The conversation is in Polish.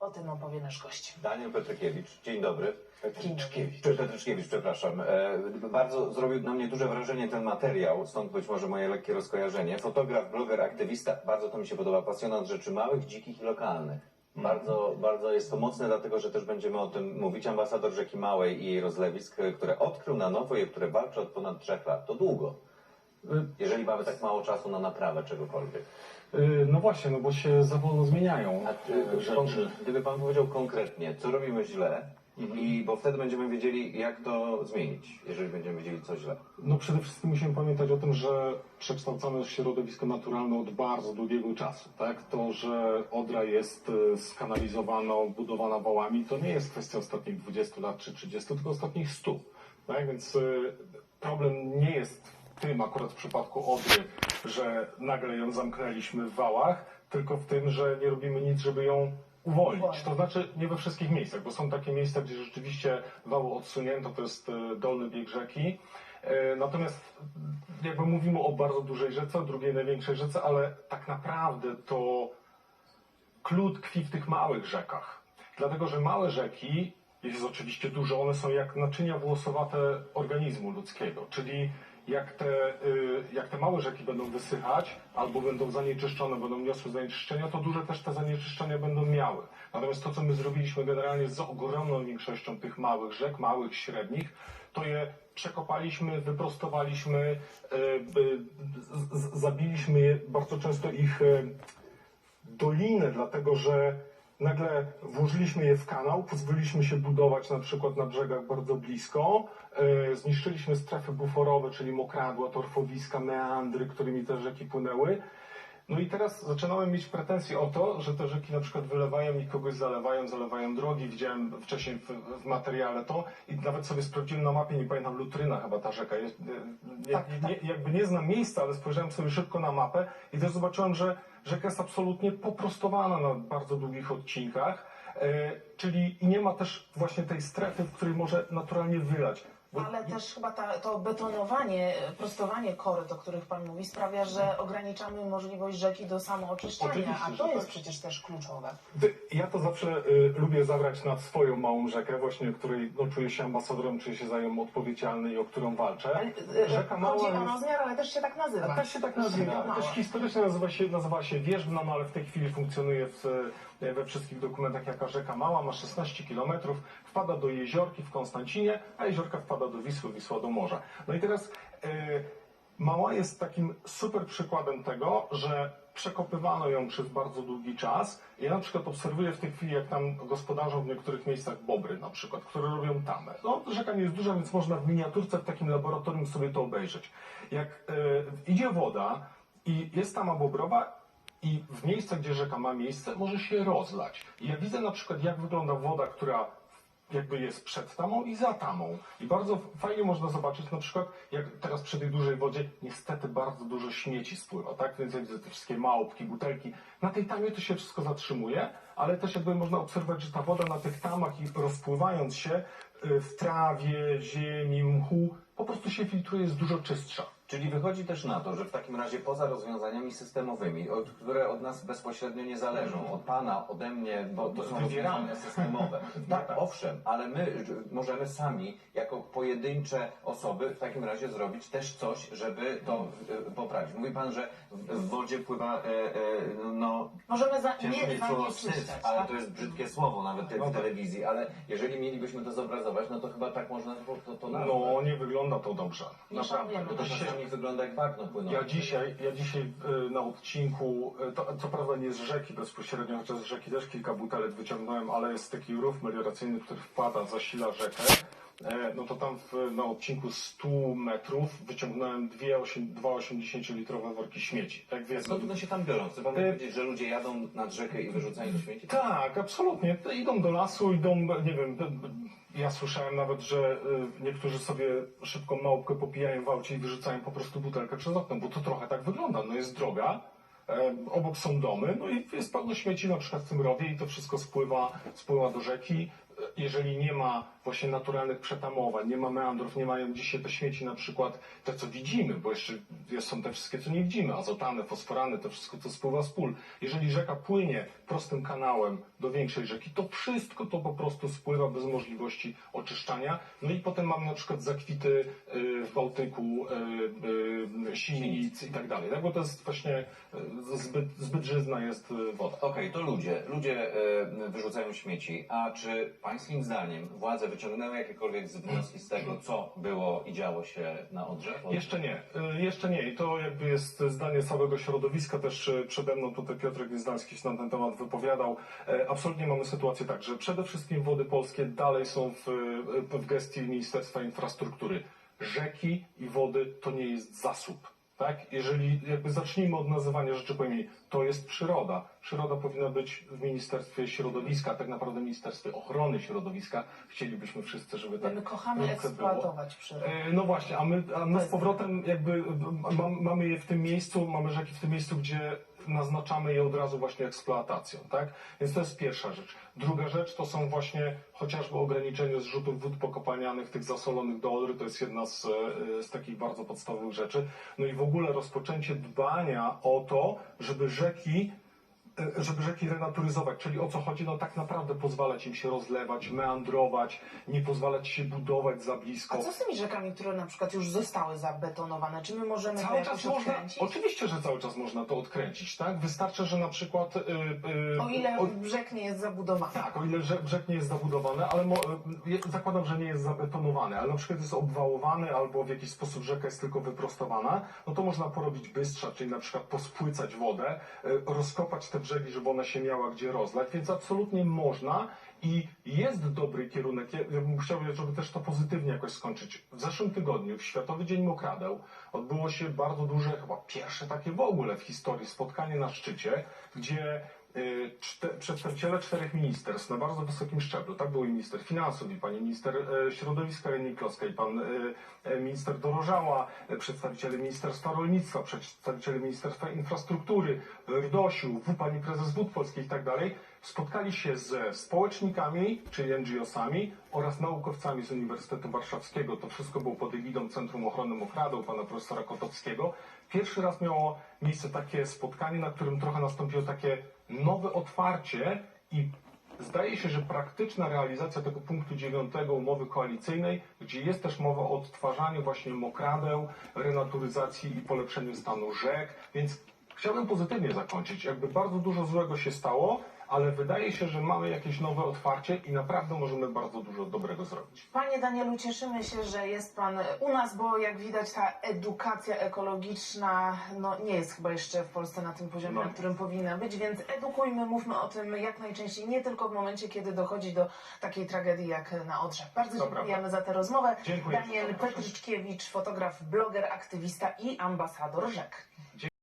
O tym opowie nasz gość. Daniel Petrykiewicz, dzień dobry. Petryczkiewicz. Czy Petryczkiewicz, przepraszam. E, bardzo zrobił na mnie duże wrażenie ten materiał, stąd być może moje lekkie rozkojarzenie. Fotograf, bloger, aktywista, bardzo to mi się podoba, pasjonat rzeczy małych, dzikich i lokalnych. Bardzo, bardzo jest to mocne, dlatego że też będziemy o tym mówić. Ambasador Rzeki Małej i jej rozlewisk, e, które odkrył na nowo i które walczy od ponad trzech lat. To długo, jeżeli mamy tak mało czasu na naprawę czegokolwiek. Y, No właśnie, no bo się za wolno zmieniają A ty, rzeczy. gdyby pan powiedział konkretnie, co robimy źle, i bo wtedy będziemy wiedzieli, jak to zmienić, jeżeli będziemy wiedzieli, co źle. No przede wszystkim musimy pamiętać o tym, że przekształcamy środowisko naturalne od bardzo długiego czasu. Tak? To, że Odra jest y, skanalizowana, budowana wałami, to nie jest kwestia ostatnich 20 lat czy 30, tylko ostatnich 100. Tak? Więc y, problem nie jest tym akurat w przypadku Odry, że nagle ją zamknęliśmy w wałach, tylko w tym, że nie robimy nic, żeby ją uwolnić. To znaczy nie we wszystkich miejscach, bo są takie miejsca, gdzie rzeczywiście wały odsunięto, to jest e, dolny bieg rzeki. E, Natomiast jakby mówimy o bardzo dużej rzece, drugiej największej rzece, ale tak naprawdę to klucz tkwi w tych małych rzekach. Dlatego, że małe rzeki, jest oczywiście dużo, one są jak naczynia włosowate organizmu ludzkiego, czyli jak te, y, jak te małe rzeki będą wysychać albo będą zanieczyszczone, będą niosły zanieczyszczenia, to duże też te zanieczyszczenia będą miały. Natomiast to, co my zrobiliśmy generalnie z ogromną większością tych małych rzek, małych, średnich, to je przekopaliśmy, wyprostowaliśmy, y, zabiliśmy bardzo często ich y, dolinę, dlatego że nagle włożyliśmy je w kanał, pozwoliliśmy się budować na przykład na brzegach bardzo blisko, e, zniszczyliśmy strefy buforowe, czyli mokradła, torfowiska, meandry, którymi te rzeki płynęły. No i teraz zaczynałem mieć pretensje o to, że te rzeki na przykład wylewają i kogoś zalewają, zalewają drogi. Widziałem wcześniej w, w materiale to i nawet sobie sprawdziłem na mapie, nie pamiętam, Lutryna chyba ta rzeka jest. Nie, Tak, nie, jakby nie znam miejsca, ale spojrzałem sobie szybko na mapę i też zobaczyłem, że rzeka jest absolutnie poprostowana na bardzo długich odcinkach, e, czyli nie ma też właśnie tej strefy, w której może naturalnie wylać. Ale też chyba ta, to betonowanie, prostowanie koryt, o których Pan mówi, sprawia, że ograniczamy możliwość rzeki do samooczyszczania, Oczywiście, a że to jest tak. przecież też kluczowe. Ja to zawsze y, lubię zabrać na swoją małą rzekę, właśnie której no, czuję się ambasadorem, czuję się za ją odpowiedzialny i o którą walczę. Ale, e, Rzeka Chodzi mała o jest... rozmiar, ale też się tak nazywa. A też się tak nazywa, też historycznie nazywa się, nazywa się Wierzbna, no ale w tej chwili funkcjonuje w, e, we wszystkich dokumentach jako rzeka mała, ma 16 kilometrów, wpada do jeziorki w Konstancinie, a jeziorka wpada do Wisły, Wisła do morza. No i teraz e, Mała jest takim super przykładem tego, że przekopywano ją przez bardzo długi czas. Ja na przykład obserwuję w tej chwili, jak tam gospodarzą w niektórych miejscach bobry na przykład, które robią tamę. No, rzeka nie jest duża, więc można w miniaturce w takim laboratorium sobie to obejrzeć. Jak e, idzie woda i jest tama bobrowa i w miejscach, gdzie rzeka ma miejsce, może się rozlać. I ja widzę na przykład, jak wygląda woda, która jakby jest przed tamą i za tamą. I bardzo fajnie można zobaczyć na przykład, jak teraz przy tej dużej wodzie niestety bardzo dużo śmieci spływa, tak? Więc ja widzę te wszystkie małpki, butelki. Na tej tamie to się wszystko zatrzymuje, ale też jakby można obserwować, że ta woda na tych tamach i rozpływając się y, w trawie, ziemi, mchu, po prostu się filtruje, jest dużo czystsza. Czyli wychodzi też na to, że w takim razie poza rozwiązaniami systemowymi, od, które od nas bezpośrednio nie zależą, od Pana, ode mnie, bo to są rozwiązania systemowe. Tak, owszem, ale my że możemy sami, jako pojedyncze osoby, w takim razie zrobić też coś, żeby to e, poprawić. Mówi Pan, że w, w wodzie pływa, e, e, no, Możemy za, ciężko nie mieć słowo zanieczyszczać, syf, ale tak? to jest brzydkie słowo nawet te- No w tak. telewizji, ale jeżeli mielibyśmy to zobrazować, no to chyba tak można to, to, to nazwać. No, nie wygląda to dobrze. Nie Naprawdę. to Dzisiaj- czasami wygląda jak bagno płynące. Ja dzisiaj, ja dzisiaj y, na odcinku, y, to, co prawda nie z rzeki bezpośrednio, chociaż z rzeki też kilka butelek wyciągnąłem, ale jest taki rów melioracyjny, który wpada, zasila rzekę. E, No to tam w, na odcinku 100 metrów wyciągnąłem dwie osiem- dwa 80-litrowe worki śmieci. Tak więc, Skąd one się tam biorą? Chce pan powiedzieć, że ludzie jadą nad rzekę i wyrzucają do śmieci? Tak, absolutnie. Idą do lasu, idą, nie wiem, ja słyszałem nawet, że y, niektórzy sobie szybką małpkę popijają w aucie i wyrzucają po prostu butelkę przez okno, bo to trochę tak wygląda. No jest droga, e, obok są domy, no i jest pełno śmieci na przykład w tym rowie i to wszystko spływa, spływa do rzeki. jeżeli nie ma właśnie naturalnych przetamowań, nie ma meandrów, nie mają dzisiaj te śmieci na przykład te, co widzimy, bo jeszcze są te wszystkie, co nie widzimy, azotany, fosforany, to wszystko, co spływa z pól. Jeżeli rzeka płynie prostym kanałem do większej rzeki, to wszystko to po prostu spływa bez możliwości oczyszczania. No i potem mamy na przykład zakwity y, w Bałtyku, y, y, sinic i tak dalej, tak? bo to jest właśnie zbyt, zbyt żyzna jest woda. Okej, to ludzie. Ludzie wyrzucają śmieci. A czy pańskim zdaniem władze wyciągnęły jakiekolwiek wnioski z tego, co było i działo się na Odrze? Jeszcze nie, y, jeszcze nie. I to jakby jest zdanie całego środowiska. Też y, przede mną tutaj Piotr Gwizdalski się na ten temat wypowiadał. E, Absolutnie mamy sytuację tak, że przede wszystkim wody polskie dalej są w, y, w gestii Ministerstwa Infrastruktury. Rzeki i wody to nie jest zasób. Tak? Jeżeli jakby zacznijmy od nazywania rzeczy po imieniu, to jest przyroda. Przyroda powinna być w Ministerstwie Środowiska, tak naprawdę Ministerstwie Ochrony Środowiska. Chcielibyśmy wszyscy, żeby tak My kochamy trochę było. eksploatować przyrodę. E, No właśnie, a my, a my z powrotem jakby m, mamy je w tym miejscu, mamy rzeki w tym miejscu, gdzie naznaczamy je od razu właśnie eksploatacją, tak? Więc to jest pierwsza rzecz. Druga rzecz to są właśnie chociażby ograniczenie zrzutów wód pokopalnianych, tych zasolonych do Odry, to jest jedna z, e, z takich bardzo podstawowych rzeczy. No i w ogóle rozpoczęcie dbania o to, żeby rzeki żeby rzeki renaturyzować, czyli o co chodzi, no tak naprawdę pozwalać im się rozlewać, meandrować, nie pozwalać się budować za blisko. A co z tymi rzekami, które na przykład już zostały zabetonowane? Czy my możemy to Cały jakoś czas można, odkręcić? oczywiście, że cały czas można to odkręcić, tak? Wystarczy, że na przykład... y, y, O ile o- brzeg nie jest zabudowany. tak, o ile brzeg, nie jest zabudowany, ale mo, y, zakładam, że nie jest zabetonowany, ale na przykład jest obwałowany albo w jakiś sposób rzeka jest tylko wyprostowana, no to można porobić bystrza, czyli na przykład pospłycać wodę, y, rozkopać te brzegi, żeby ona się miała gdzie rozlać, więc absolutnie można i jest dobry kierunek. Ja bym chciał, żeby też to pozytywnie jakoś skończyć. W zeszłym tygodniu, w Światowy Dzień Mokradeł, odbyło się bardzo duże, chyba pierwsze takie w ogóle w historii spotkanie na szczycie, gdzie y, przedstawiciele czterech ministerstw na bardzo wysokim szczeblu, tak był minister finansów, i pani minister e, środowiska Reni Kloska, i pan e, e, minister Dorożała, przedstawiciele Ministerstwa Rolnictwa, przedstawiciele Ministerstwa Infrastruktury, RDOŚ-u, pani prezes Wód Polskich i tak dalej, spotkali się ze społecznikami, czyli NGO-sami oraz naukowcami z Uniwersytetu Warszawskiego. To wszystko było pod egidą Centrum Ochrony Mokradeł, pana profesora Kotowskiego. Pierwszy raz miało miejsce takie spotkanie, na którym trochę nastąpiło takie nowe otwarcie i Zdaje się, że praktyczna realizacja tego punktu dziewiątego umowy koalicyjnej, gdzie jest też mowa o odtwarzaniu właśnie mokradeł, renaturyzacji i polepszeniu stanu rzek, więc chciałbym pozytywnie zakończyć. Jakby bardzo dużo złego się stało, ale wydaje się, że mamy jakieś nowe otwarcie i naprawdę możemy bardzo dużo dobrego zrobić. Panie Danielu, cieszymy się, że jest Pan u nas, bo jak widać ta edukacja ekologiczna no, nie jest chyba jeszcze w Polsce na tym poziomie, No. na którym powinna być, więc edukujmy, mówmy o tym jak najczęściej, nie tylko w momencie, kiedy dochodzi do takiej tragedii jak na Odrze. Bardzo To dziękujemy za tę rozmowę. Dziękuję. Daniel Petryczkiewicz, fotograf, bloger, aktywista i ambasador rzek.